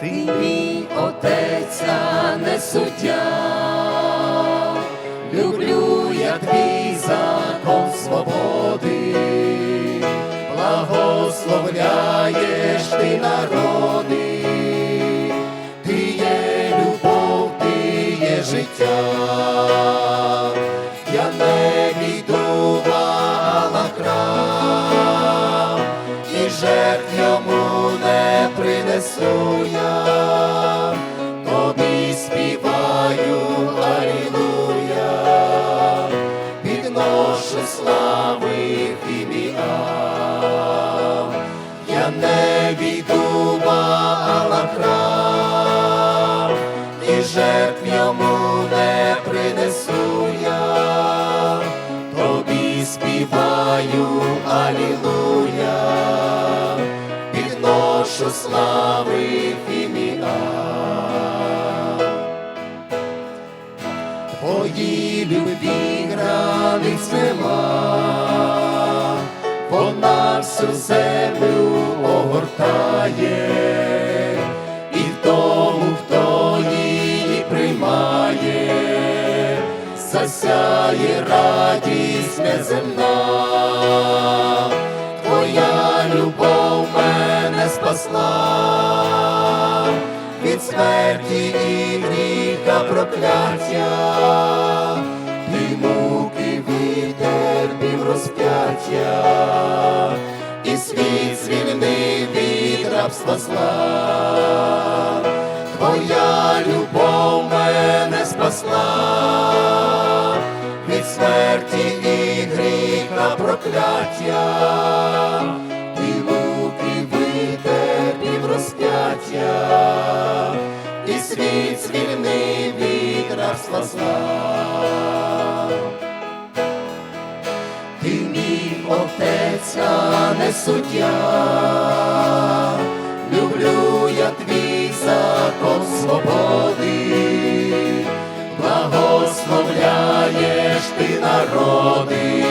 ти. Мій отець, а не суддя, люблю я твій закон свободи, благословляєш ти народи, ти є любов, ти є життя, я не війду в і жертв йому не принесу я. Війду в храм, і жертв йому не принесу я, тобі співаю, алілуя, підношу слави фіміам. Твоїй любві границь нема, всю землю огортає, і тому, хто її приймає, засяє радість неземна, твоя любов мене спасла. Від смерті і гріха прокляття, розп'яття, від рабства. Твоя любов мене спасла від смерті і гріха прокляття, і муки витерпів розп'яття, і світ звільнив від рабства зла. Ти мій отець, а не суддя, люблю я твій закон свободи, благословляєш ти народи,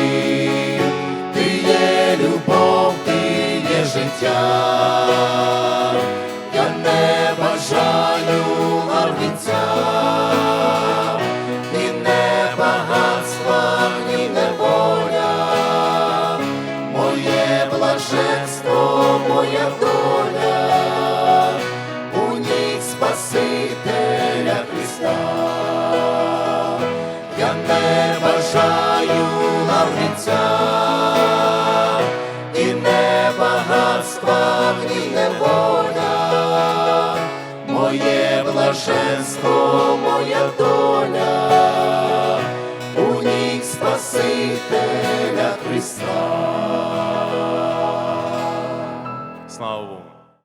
ти є любов, ти є життя, я не бажаю ні неволя, моє не бажаю лаврінця, і не багатства, ні неволя, моє блаженство, моя доля, у них Спасителя Христа.